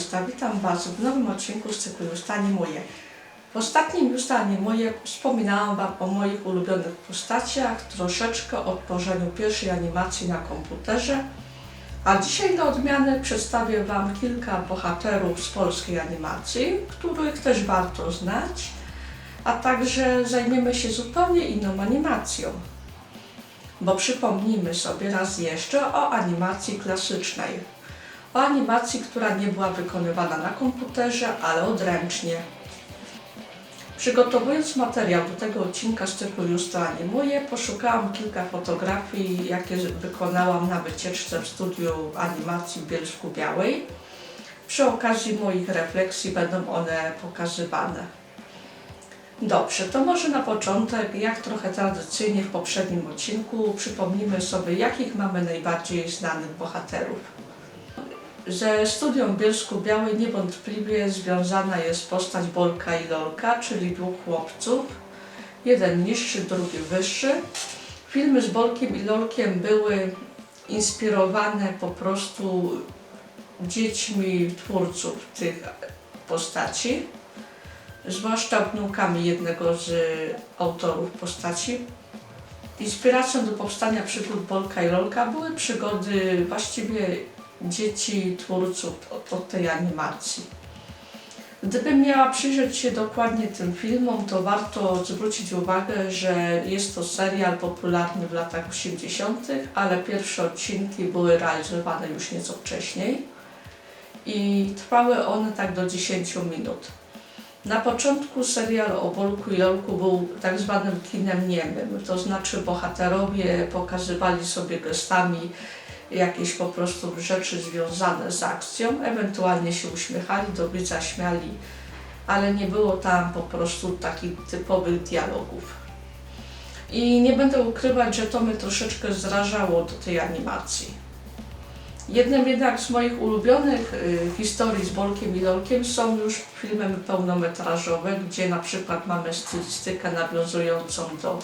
Justa, witam Was w nowym odcinku z cyklu Justa Animuje. W ostatnim Justa Animuje wspominałam Wam o moich ulubionych postaciach, troszeczkę o tworzeniu pierwszej animacji na komputerze, a dzisiaj na odmianę przedstawię Wam kilka bohaterów z polskiej animacji, których też warto znać, a także zajmiemy się zupełnie inną animacją. Bo przypomnijmy sobie raz jeszcze o animacji klasycznej o animacji, która nie była wykonywana na komputerze, ale odręcznie. Przygotowując materiał do tego odcinka z cyklu Już to animuję, poszukałam kilka fotografii, jakie wykonałam na wycieczce w studiu animacji w Bielsku Białej. Przy okazji moich refleksji będą one pokazywane. Dobrze, to może na początek, jak trochę tradycyjnie w poprzednim odcinku, przypomnimy sobie, jakich mamy najbardziej znanych bohaterów. Ze studium Bielsku Białej niewątpliwie związana jest postać Bolka i Lolka, czyli dwóch chłopców. Jeden niższy, drugi wyższy. Filmy z Bolkiem i Lolkiem były inspirowane po prostu dziećmi twórców tych postaci, zwłaszcza wnukami jednego z autorów postaci. Inspiracją do powstania przygód Bolka i Lolka były przygody właściwie dzieci twórców od, od tej animacji. Gdybym miała przyjrzeć się dokładnie tym filmom, to warto zwrócić uwagę, że jest to serial popularny w latach 80., ale pierwsze odcinki były realizowane już nieco wcześniej i trwały one tak do 10 minut. Na początku serial o Bolku i Lolku był tak zwanym kinem niemym, to znaczy bohaterowie pokazywali sobie gestami jakieś po prostu rzeczy związane z akcją, ewentualnie się uśmiechali, do widza śmiali, ale nie było tam po prostu takich typowych dialogów. I nie będę ukrywać, że to mnie troszeczkę zrażało do tej animacji. Jednym jednak z moich ulubionych y, historii z Bolkiem i Lolkiem są już filmy pełnometrażowe, gdzie na przykład mamy stylistykę nawiązującą do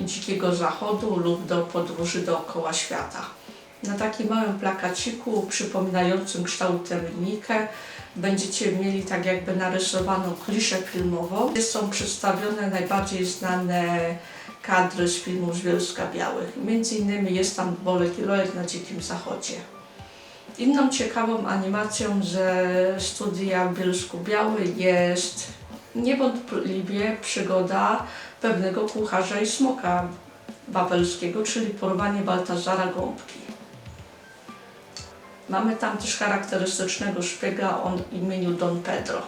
Dzikiego Zachodu lub do podróży dookoła świata. Na takim małym plakaciku przypominającym kształtem linijkę będziecie mieli tak jakby narysowaną kliszę filmową, są przedstawione najbardziej znane kadry z filmów z Białych. Między innymi jest tam Bolek i Lolek na Dzikim Zachodzie. Inną ciekawą animacją ze studia w Bielsku Białej jest niewątpliwie przygoda pewnego kucharza i smoka babelskiego, czyli porwanie Baltazara Gąbki. Mamy tam też charakterystycznego szpiega o imieniu Don Pedro.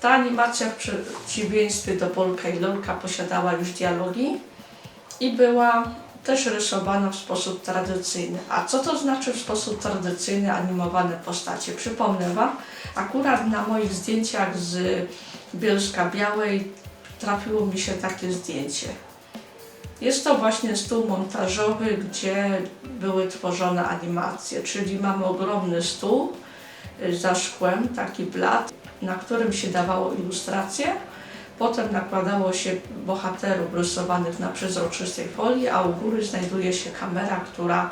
Ta animacja w przeciwieństwie do Bolka i Lolka posiadała już dialogi i była też rysowana w sposób tradycyjny. A co to znaczy w sposób tradycyjny animowane postacie? Przypomnę Wam, akurat na moich zdjęciach z Bielska Białej trafiło mi się takie zdjęcie. Jest to właśnie stół montażowy, gdzie były tworzone animacje, czyli mamy ogromny stół y, za szkłem, taki blat, na którym się dawało ilustracje. Potem nakładało się bohaterów rysowanych na przezroczystej folii, a u góry znajduje się kamera, która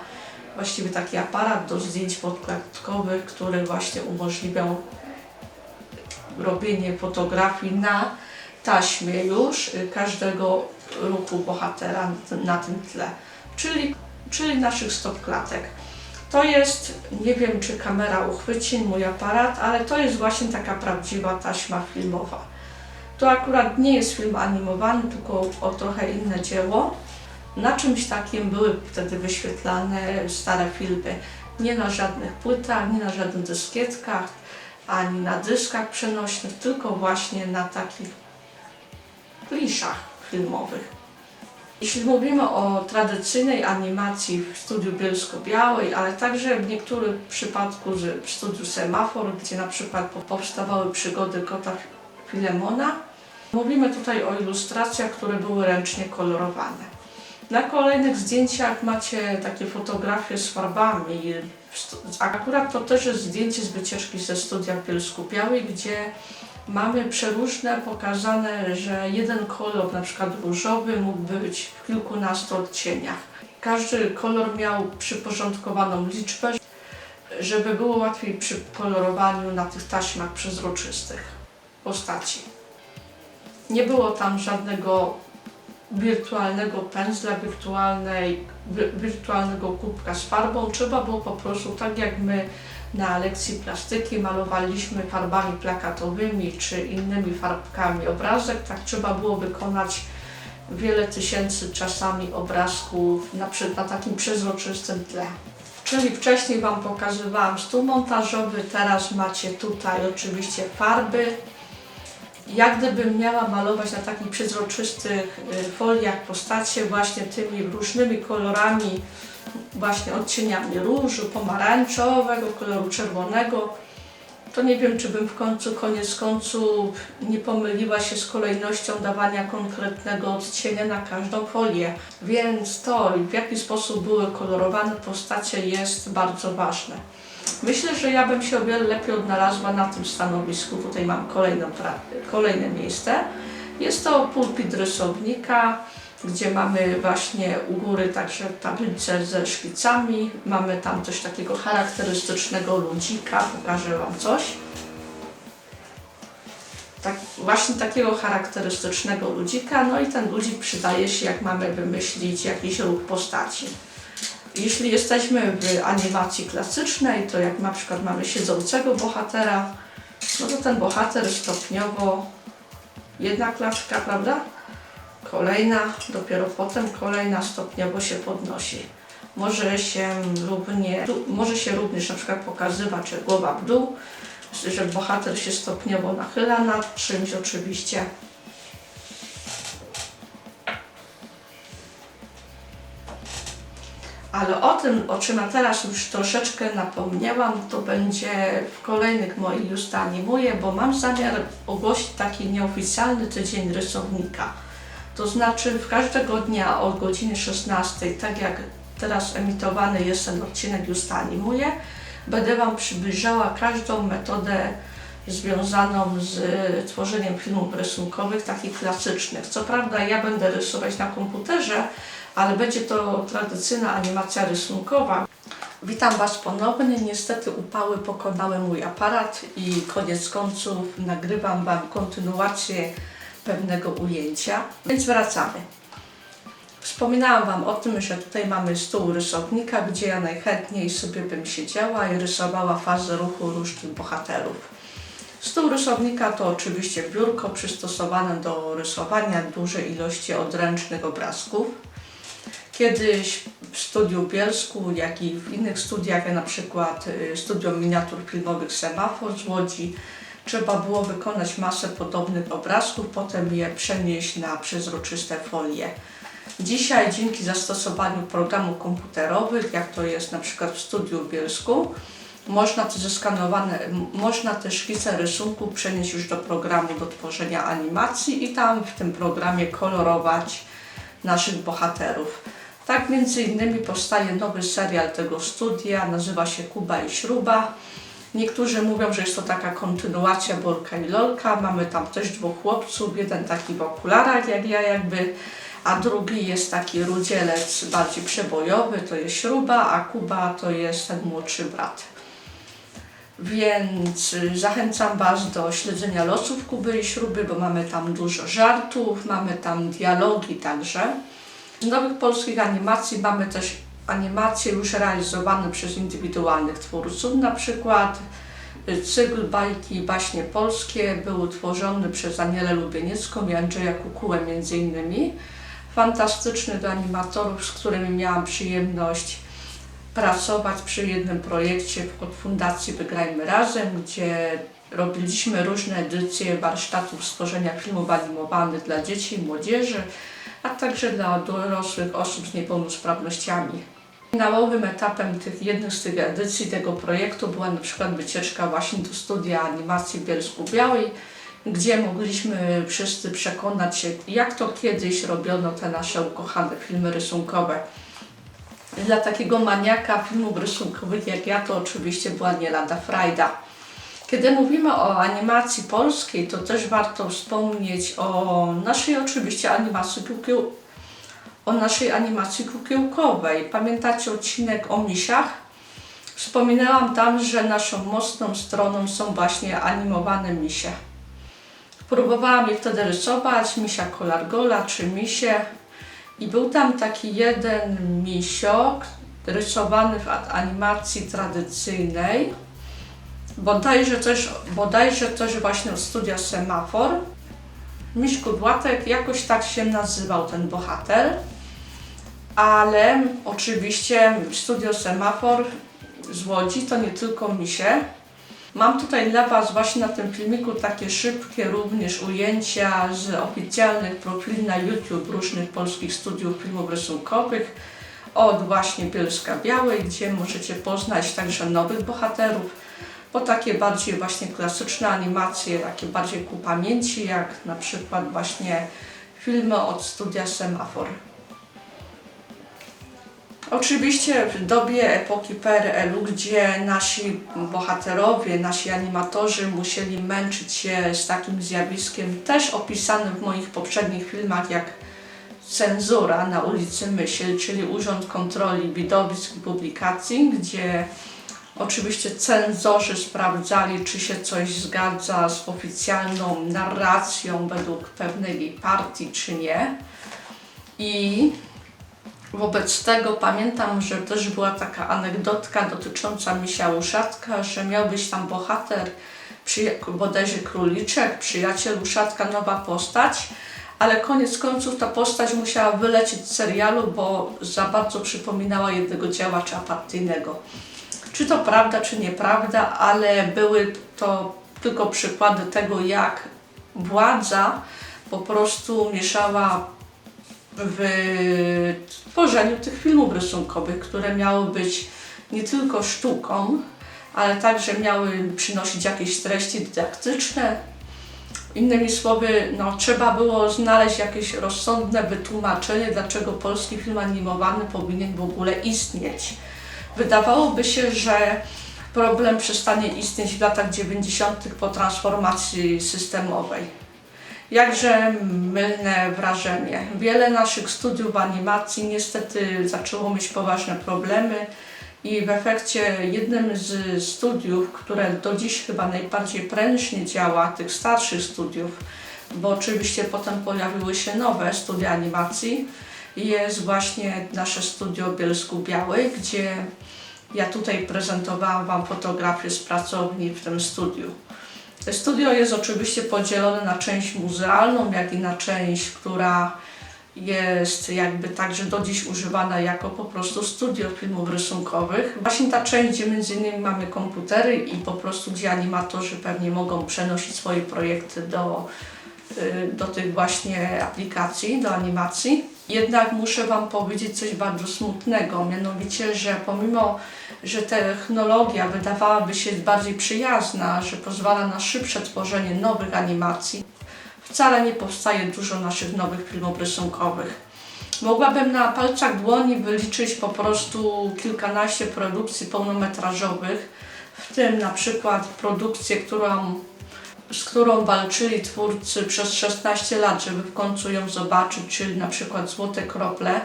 właściwie taki aparat do zdjęć podkładkowych, który właśnie umożliwiał robienie fotografii na taśmie już y, każdego ruchu bohatera na tym tle, czyli, czyli naszych stop klatek. To jest, nie wiem czy kamera uchwyci mój aparat, ale to jest właśnie taka prawdziwa taśma filmowa. To akurat nie jest film animowany, tylko o trochę inne dzieło. Na czymś takim były wtedy wyświetlane stare filmy. Nie na żadnych płytach, nie na żadnych dyskietkach, ani na dyskach przenośnych, tylko właśnie na takich kliszach filmowych. Jeśli mówimy o tradycyjnej animacji w studiu Bielsko-Białej, ale także w niektórych przypadku w studiu Semafor, gdzie na przykład powstawały przygody kota Filemona, mówimy tutaj o ilustracjach, które były ręcznie kolorowane. Na kolejnych zdjęciach macie takie fotografie z farbami. Akurat to też jest zdjęcie z wycieczki ze studia w Bielsku Białej, gdzie mamy przeróżne pokazane, że jeden kolor, na przykład różowy, mógł być w kilkunastu odcieniach. Każdy kolor miał przyporządkowaną liczbę. żeby było łatwiej przy kolorowaniu na tych taśmach przezroczystych postaci. Nie było tam żadnego wirtualnego pędzla, wirtualnej, wi- wirtualnego kubka z farbą. Trzeba było po prostu, tak jak my na lekcji plastyki malowaliśmy farbami plakatowymi czy innymi farbkami obrazek, tak trzeba było wykonać wiele tysięcy czasami obrazków na, na takim przezroczystym tle. Czyli wcześniej Wam pokazywałam stół montażowy, teraz macie tutaj oczywiście farby. Jak gdybym miała malować na takich przezroczystych y, foliach postacie właśnie tymi różnymi kolorami, właśnie odcieniami różu, pomarańczowego, koloru czerwonego, to nie wiem, czy bym w końcu, koniec końców nie pomyliła się z kolejnością dawania konkretnego odcienia na każdą folię. Więc to, w jaki sposób były kolorowane postacie jest bardzo ważne. Myślę, że ja bym się o wiele lepiej odnalazła na tym stanowisku. Tutaj mam kolejną, kolejne miejsce. Jest to pulpit rysownika, gdzie mamy właśnie u góry także tablicę ze szkicami. Mamy tam coś takiego charakterystycznego ludzika. Pokażę Wam coś. Tak, właśnie takiego charakterystycznego ludzika. No i ten ludzik przydaje się, jak mamy wymyślić jakiś ruch postaci. Jeśli jesteśmy w animacji klasycznej, to jak na przykład mamy siedzącego bohatera, no to ten bohater stopniowo, jedna klatka, prawda? Kolejna, dopiero potem kolejna stopniowo się podnosi. Może się równie, może się również na przykład pokazywać, że głowa w dół, że bohater się stopniowo nachyla nad czymś oczywiście. Ale o tym, o czym teraz już troszeczkę napomniałam, to będzie w kolejnych moich już to bo mam zamiar ogłosić taki nieoficjalny tydzień rysownika. To znaczy w każdego dnia o godzinie 16, tak jak teraz emitowany jest ten odcinek już to będę Wam przybliżała każdą metodę związaną z tworzeniem filmów rysunkowych, takich klasycznych. Co prawda ja będę rysować na komputerze, ale będzie to tradycyjna animacja rysunkowa. Witam Was ponownie. Niestety upały pokonały mój aparat i koniec końców nagrywam Wam kontynuację pewnego ujęcia, więc wracamy. Wspominałam Wam o tym, że tutaj mamy stół rysownika, gdzie ja najchętniej sobie bym siedziała i rysowała fazę ruchu różnych bohaterów. Stół rysownika to oczywiście biurko przystosowane do rysowania dużej ilości odręcznych obrazków. Kiedyś w studiu Bielsku, jak i w innych studiach, jak na przykład y, studium miniatur filmowych Semafor z Łodzi, trzeba było wykonać masę podobnych obrazków, potem je przenieść na przezroczyste folie. Dzisiaj dzięki zastosowaniu programów komputerowych, jak to jest na przykład w studiu Bielsku, można te zeskanowane, m- można te szkice rysunku przenieść już do programu do tworzenia animacji i tam w tym programie kolorować naszych bohaterów. Tak między innymi powstaje nowy serial tego studia, nazywa się Kuba i Śruba. Niektórzy mówią, że jest to taka kontynuacja Bolka i Lolka. Mamy tam też dwóch chłopców, jeden taki w okularach jak ja jakby, a drugi jest taki rudzielec bardziej przebojowy, to jest Śruba, a Kuba to jest ten młodszy brat. Więc y, zachęcam Was do śledzenia losów Kuby i Śruby, bo mamy tam dużo żartów, mamy tam dialogi także. Nowych polskich animacji mamy też animacje już realizowane przez indywidualnych twórców, na przykład y, cykl bajki Baśnie Polskie był utworzony przez Anielę Lubieniecką i Andrzeja Kukułę między innymi. Fantastyczny do animatorów, z którymi miałam przyjemność pracować przy jednym projekcie od Fundacji Wygrajmy Razem, gdzie robiliśmy różne edycje warsztatów stworzenia filmów animowanych dla dzieci i młodzieży, a także dla dorosłych osób z niepełnosprawnościami. Finałowym etapem tych jednych z tych edycji tego projektu była na przykład wycieczka właśnie do studia animacji w Bielsku Białej, gdzie mogliśmy wszyscy przekonać się, jak to kiedyś robiono te nasze ukochane filmy rysunkowe. Dla takiego maniaka filmów rysunkowych jak ja, to oczywiście była nie lada frajda. Kiedy mówimy o animacji polskiej, to też warto wspomnieć o naszej oczywiście animacji kukieł, o naszej animacji kukiełkowej. Pamiętacie odcinek o misiach? Wspominałam tam, że naszą mocną stroną są właśnie animowane misie. Próbowałam je wtedy rysować, misia kolargola czy misie. I był tam taki jeden misio, rysowany w animacji tradycyjnej. Bodajże też, bodajże też właśnie studia Semafor. Miś Kudłatek, jakoś tak się nazywał ten bohater. Ale oczywiście studio Semafor z Łodzi to nie tylko misie. Mam tutaj dla Was właśnie na tym filmiku takie szybkie również ujęcia z oficjalnych profili na YouTube różnych polskich studiów filmów rysunkowych od właśnie Bielska Białej, gdzie możecie poznać także nowych bohaterów, bo takie bardziej właśnie klasyczne animacje, takie bardziej ku pamięci, jak na przykład właśnie filmy od studia Semafor. Oczywiście w dobie epoki PRL-u, gdzie nasi bohaterowie, nasi animatorzy musieli męczyć się z takim zjawiskiem, też opisanym w moich poprzednich filmach, jak cenzura na ulicy Myśl, czyli Urząd Kontroli Widowisk i Publikacji, gdzie oczywiście cenzorzy sprawdzali, czy się coś zgadza z oficjalną narracją według pewnej partii, czy nie. I Wobec tego pamiętam, że też była taka anegdotka dotycząca misia Uszatka, że miał być tam bohater, bodajże króliczek, przyjaciel Uszatka, nowa postać, ale koniec końców ta postać musiała wylecieć z serialu, bo za bardzo przypominała jednego działacza partyjnego. Czy to prawda, czy nieprawda, ale były to tylko przykłady tego, jak władza po prostu mieszała w tworzeniu tych filmów rysunkowych, które miały być nie tylko sztuką, ale także miały przynosić jakieś treści dydaktyczne. Innymi słowy, no, trzeba było znaleźć jakieś rozsądne wytłumaczenie, dlaczego polski film animowany powinien w ogóle istnieć. Wydawałoby się, że problem przestanie istnieć w latach 90. po transformacji systemowej. Jakże mylne wrażenie. Wiele naszych studiów animacji niestety zaczęło mieć poważne problemy i w efekcie jednym z studiów, które do dziś chyba najbardziej prężnie działa, tych starszych studiów, bo oczywiście potem pojawiły się nowe studia animacji, jest właśnie nasze studio w Bielsku Białej, gdzie ja tutaj prezentowałam Wam fotografię z pracowni w tym studiu. Studio jest oczywiście podzielone na część muzealną, jak i na część, która jest jakby także do dziś używana jako po prostu studio filmów rysunkowych. Właśnie ta część, gdzie między innymi mamy komputery i po prostu gdzie animatorzy pewnie mogą przenosić swoje projekty do, y, do tych właśnie aplikacji, do animacji. Jednak muszę Wam powiedzieć coś bardzo smutnego, mianowicie, że pomimo, że technologia wydawałaby się bardziej przyjazna, że pozwala na szybsze tworzenie nowych animacji, wcale nie powstaje dużo naszych nowych filmów rysunkowych. Mogłabym na palcach dłoni wyliczyć po prostu kilkanaście produkcji pełnometrażowych, w tym na przykład produkcję, którą, z którą walczyli twórcy przez 16 lat, żeby w końcu ją zobaczyć, czyli na przykład Złote Krople.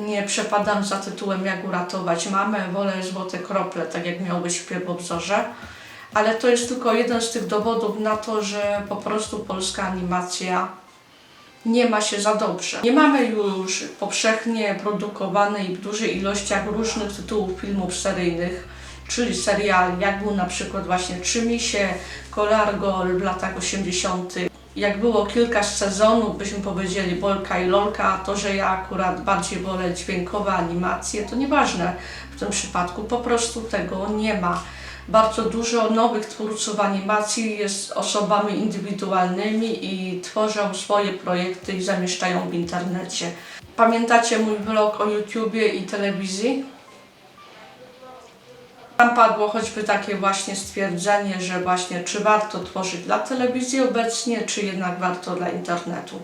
Nie przepadam za tytułem Jak uratować mamę, wolę Złote Krople, tak jak miał być w pierwowzorze ale to jest tylko jeden z tych dowodów na to, że po prostu polska animacja nie ma się za dobrze. Nie mamy już powszechnie produkowanej w dużej ilościach różnych tytułów filmów seryjnych, czyli seriali, jak był na przykład właśnie Trzymisie, Kolargol w latach 80. Jak było kilka sezonów, byśmy powiedzieli Bolka i Lolka, to, że ja akurat bardziej wolę dźwiękowe animacje, to nieważne w tym przypadku, po prostu tego nie ma. Bardzo dużo nowych twórców animacji jest osobami indywidualnymi i tworzą swoje projekty i zamieszczają w internecie. Pamiętacie mój vlog o YouTubie i telewizji? Tam padło choćby takie właśnie stwierdzenie, że właśnie czy warto tworzyć dla telewizji obecnie, czy jednak warto dla internetu.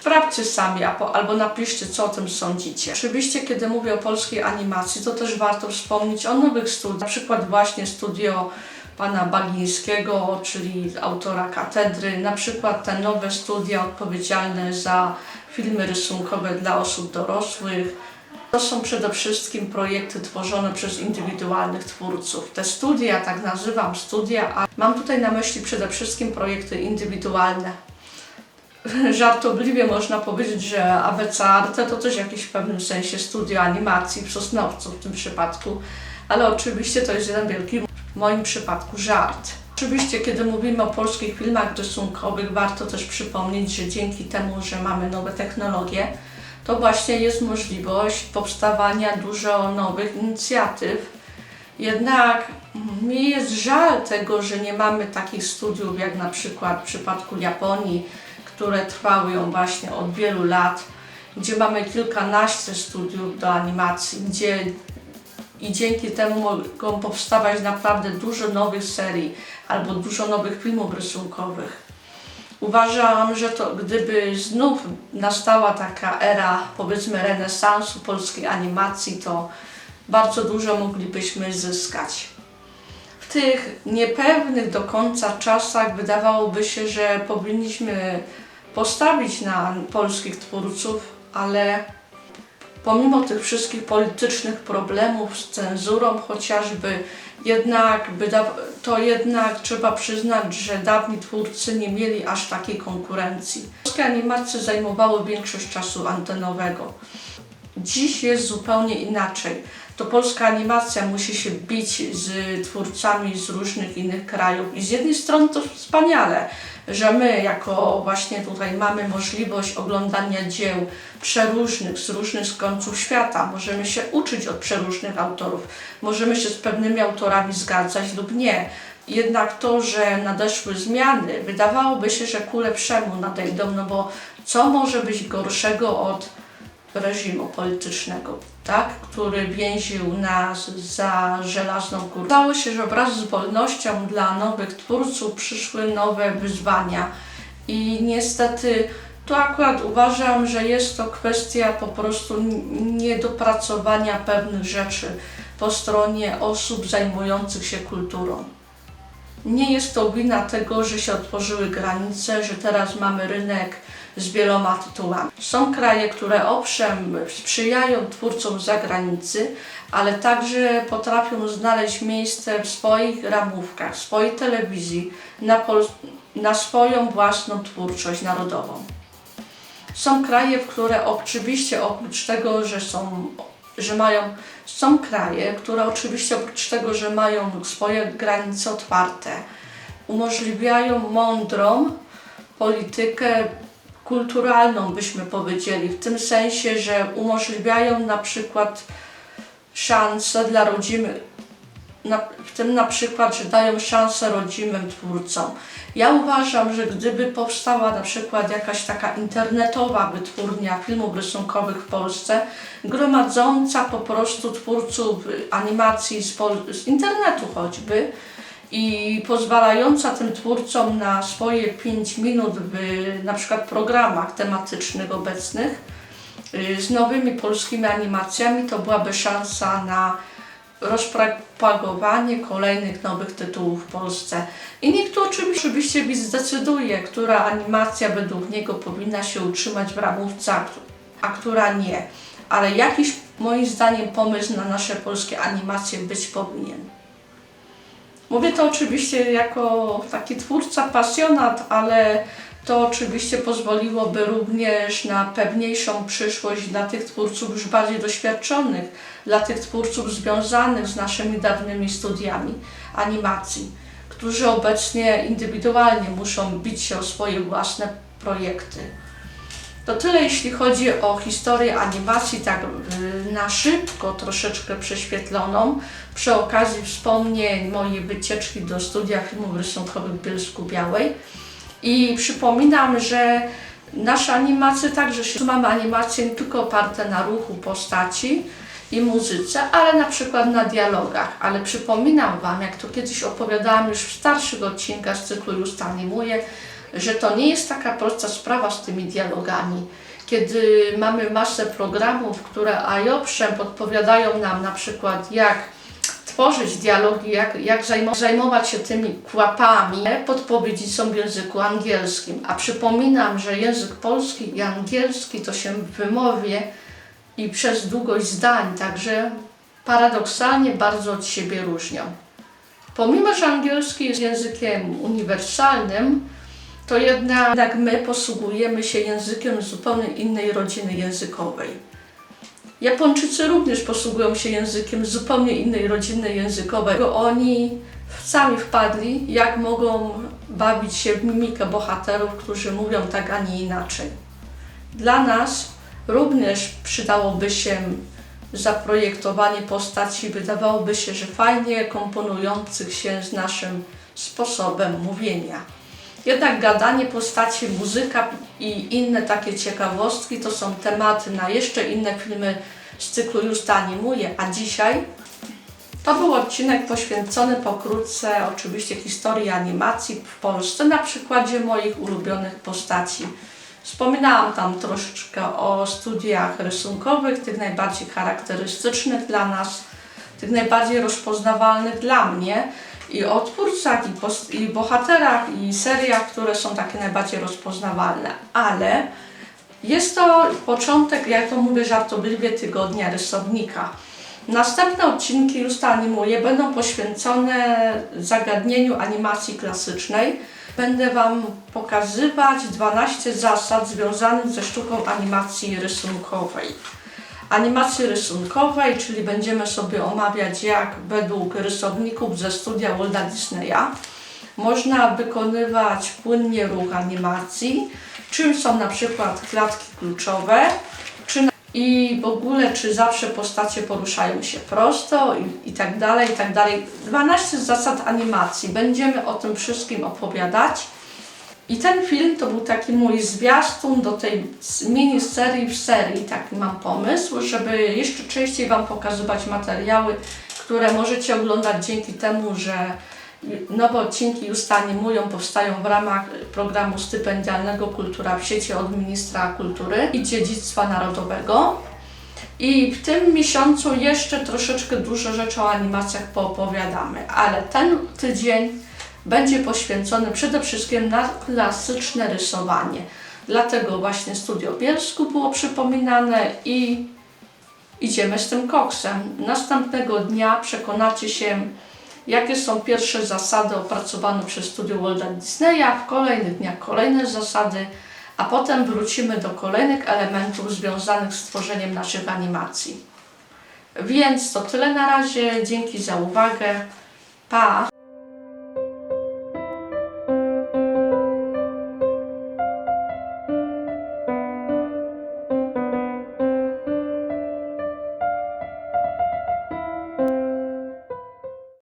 Sprawdźcie sami albo napiszcie, co o tym sądzicie. Oczywiście, kiedy mówię o polskiej animacji, to też warto wspomnieć o nowych studiach. Na przykład właśnie studio pana Bagińskiego, czyli autora Katedry. Na przykład te nowe studia odpowiedzialne za filmy rysunkowe dla osób dorosłych. To są przede wszystkim projekty tworzone przez indywidualnych twórców. Te studia, tak nazywam studia, a mam tutaj na myśli przede wszystkim projekty indywidualne. Żartobliwie można powiedzieć, że ABC Arte to też jakieś w pewnym sensie studio animacji w Sosnowcu w tym przypadku, ale oczywiście to jest jeden wielki, w moim przypadku, żart. Oczywiście, kiedy mówimy o polskich filmach rysunkowych, warto też przypomnieć, że dzięki temu, że mamy nowe technologie, to właśnie jest możliwość powstawania dużo nowych inicjatyw. Jednak mi jest żal tego, że nie mamy takich studiów jak na przykład w przypadku Japonii, które trwały ją właśnie od wielu lat, gdzie mamy kilkanaście studiów do animacji, gdzie i dzięki temu mogą powstawać naprawdę dużo nowych serii albo dużo nowych filmów rysunkowych. Uważam, że to gdyby znów nastała taka era, powiedzmy, renesansu polskiej animacji, to bardzo dużo moglibyśmy zyskać. W tych niepewnych do końca czasach wydawałoby się, że powinniśmy postawić na polskich twórców, ale pomimo tych wszystkich politycznych problemów z cenzurą chociażby, jednak to jednak trzeba przyznać, że dawni twórcy nie mieli aż takiej konkurencji. Polskie animacje zajmowały większość czasu antenowego. Dziś jest zupełnie inaczej. To polska animacja musi się bić z twórcami z różnych innych krajów. I z jednej strony to wspaniale, że my jako właśnie tutaj mamy możliwość oglądania dzieł przeróżnych, z różnych końców świata. Możemy się uczyć od przeróżnych autorów. Możemy się z pewnymi autorami zgadzać lub nie. Jednak to, że nadeszły zmiany, wydawałoby się, że ku lepszemu nadejdą, no bo co może być gorszego od reżimu politycznego, tak, który więził nas za żelazną górę. Stało się, że wraz z wolnością dla nowych twórców przyszły nowe wyzwania i niestety tu akurat uważam, że jest to kwestia po prostu niedopracowania pewnych rzeczy po stronie osób zajmujących się kulturą. Nie jest to wina tego, że się otworzyły granice, że teraz mamy rynek z wieloma tytułami. Są kraje, które owszem sprzyjają twórcom z zagranicy, ale także potrafią znaleźć miejsce w swoich ramówkach, w swojej telewizji na, na swoją własną twórczość narodową. Są kraje, w które oczywiście oprócz tego, że są że mają, są kraje, które oczywiście oprócz tego, że mają swoje granice otwarte, umożliwiają mądrą politykę kulturalną, byśmy powiedzieli, w tym sensie, że umożliwiają na przykład szanse dla rodzimych, na, w tym na przykład, że dają szansę rodzimym twórcom. Ja uważam, że gdyby powstała na przykład jakaś taka internetowa wytwórnia filmów rysunkowych w Polsce, gromadząca po prostu twórców animacji z, z internetu choćby, i pozwalająca tym twórcom na swoje 5 minut w na przykład programach tematycznych obecnych y, z nowymi polskimi animacjami, to byłaby szansa na rozpropagowanie kolejnych nowych tytułów w Polsce. I nikt tu oczywiście, zdecyduje, która animacja według niego powinna się utrzymać w ramówce, a która nie. Ale jakiś moim zdaniem pomysł na nasze polskie animacje być powinien. Mówię to oczywiście jako taki twórca, pasjonat, ale to oczywiście pozwoliłoby również na pewniejszą przyszłość dla tych twórców już bardziej doświadczonych, dla tych twórców związanych z naszymi dawnymi studiami animacji, którzy obecnie indywidualnie muszą bić się o swoje własne projekty. To tyle jeśli chodzi o historię animacji, tak y, na szybko troszeczkę prześwietloną. Przy okazji wspomnień mojej wycieczki do studia filmów rysunkowych Bielsku Białej. I przypominam, że nasze animacje także się, mamy animacje nie tylko oparte na ruchu postaci i muzyce, ale na przykład na dialogach. Ale przypominam Wam, jak to kiedyś opowiadałam już w starszych odcinkach z cyklu Już animuję, że to nie jest taka prosta sprawa z tymi dialogami. Kiedy mamy masę programów, które a i owszem podpowiadają nam na przykład jak tworzyć dialogi, jak, jak zajmować się tymi kłapami. Podpowiedzi są w języku angielskim, a przypominam, że język polski i angielski to się w wymowie i przez długość zdań, także paradoksalnie bardzo od siebie różnią. Pomimo, że angielski jest językiem uniwersalnym, to jednak my posługujemy się językiem zupełnie innej rodziny językowej. Japończycy również posługują się językiem zupełnie innej rodziny językowej. Oni sami wpadli, jak mogą bawić się w mimikę bohaterów, którzy mówią tak, a nie inaczej. Dla nas również przydałoby się zaprojektowanie postaci, wydawałoby się, że fajnie komponujących się z naszym sposobem mówienia. Jednak gadanie postaci, muzyka i inne takie ciekawostki to są tematy na jeszcze inne filmy z cyklu Justa animuje, a dzisiaj to był odcinek poświęcony pokrótce oczywiście historii animacji w Polsce na przykładzie moich ulubionych postaci. Wspominałam tam troszeczkę o studiach rysunkowych, tych najbardziej charakterystycznych dla nas, tych najbardziej rozpoznawalnych dla mnie i o twórcach, i, i bohaterach, i seriach, które są takie najbardziej rozpoznawalne. Ale jest to początek, jak to mówię żartobliwie, tygodnia rysownika. Następne odcinki już to animuję będą poświęcone zagadnieniu animacji klasycznej. Będę Wam pokazywać 12 zasad związanych ze sztuką animacji rysunkowej. Animacji rysunkowej, czyli będziemy sobie omawiać, jak według rysowników ze studia Walda Disneya można wykonywać płynnie ruch animacji, czym są na przykład klatki kluczowe, czy na- i w ogóle czy zawsze postacie poruszają się prosto i, i tak dalej, i tak dalej. 12 zasad animacji. Będziemy o tym wszystkim opowiadać. I ten film to był taki mój zwiastun do tej mini serii w serii. Taki mam pomysł, żeby jeszcze częściej Wam pokazywać materiały, które możecie oglądać dzięki temu, że nowe odcinki już animują, powstają w ramach programu stypendialnego Kultura w sieci od Ministra Kultury i Dziedzictwa Narodowego. I w tym miesiącu jeszcze troszeczkę dużo rzeczy o animacjach poopowiadamy, ale ten tydzień będzie poświęcony przede wszystkim na klasyczne rysowanie. Dlatego właśnie Studio Bielsku było przypominane i idziemy z tym koksem. Następnego dnia przekonacie się, jakie są pierwsze zasady opracowane przez Studio Walda Disneya, w kolejnych dniach kolejne zasady, a potem wrócimy do kolejnych elementów związanych z tworzeniem naszych animacji. Więc to tyle na razie. Dzięki za uwagę. Pa!